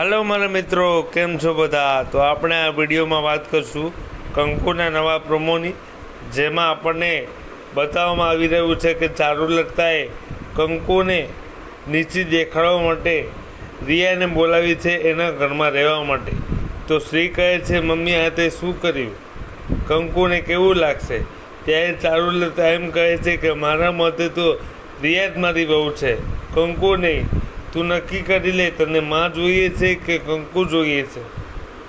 હાલો મારા મિત્રો. કેમ છો બધા? તો આપણે આ વિડીયોમાં વાત કરશું કંકુના નવા પ્રોમોની, જેમાં આપણને બતાવવામાં આવી રહ્યું છે કે ચારુલતાએ કંકુને નીચી દેખાડવા માટે રિયાને બોલાવી છે એના ઘરમાં રહેવા માટે. તો શ્રી કહે છે, મમ્મી, આ તે શું કર્યું? કંકુને કેવું લાગશે? ત્યારે ચારુલતા એમ કહે છે કે, મારા મતે તો રિયા જ મારી બહુ છે. કંકુ નહીં તું નક્કી કરી લે, તને માં જોઈએ છે કે કંકુ જોઈએ છે?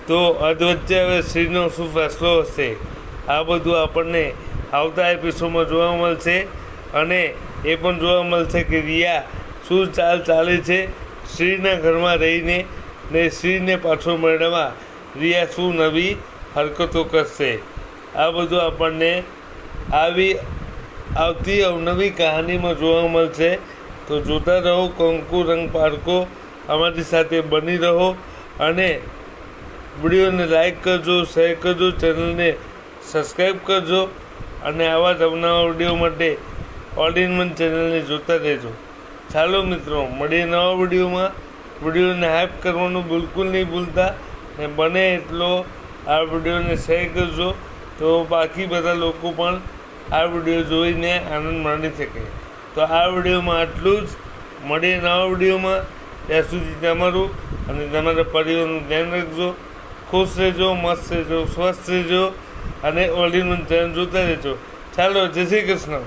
તો અધવચ્ચે હવે શ્રીનો શું ફેસલો હશે? આ બધું આપણને આવતા એપિસોડમાં જોવા મળશે અને એ પણ જોવા મળશે કે રિયા શું ચાલ ચાલે છે શ્રીના ઘરમાં રહીને ને શ્રીને પાછો મેળવવા રિયા શું નવી હરકતો કરશે? આ બધું આપણને આવી આવતી અવનવી કહાનીમાં જોવા મળશે તો જોતા રહો, કંકુ રંગ પારકો અમારી સાથે બની રહો અને વિડીયોને લાઈક કરજો શેર કરજો ચેનલને સબસ્ક્રાઈબ કરજો અને આવા જ અવનવા વીડિયો માટે ઓલ ઇન વન ચેનલને જોતા રહેજો. ચાલો મિત્રો, મળીએ નવા વિડીયોમાં. વિડીયોને હાઈપ કરવાનું બિલકુલ નહીં ભૂલતા ને બને એટલો આ વિડીયોને શેર કરજો. તો બાકી બધા લોકો પણ આ વીડિયો જોઈને આનંદ માણી શકે. તો આ વિડીયોમાં આટલું જ. મળીએ નવા વિડીયોમાં. ત્યાં સુધી તમારું અને તમારા પરિવારનું ધ્યાન રાખજો. ખુશ રહેજો, મસ્ત રહેજો, સ્વસ્થ રહેજો અને ઓલ ધ્યાન જોતા રહેજો. ચાલો, જય શ્રી કૃષ્ણ.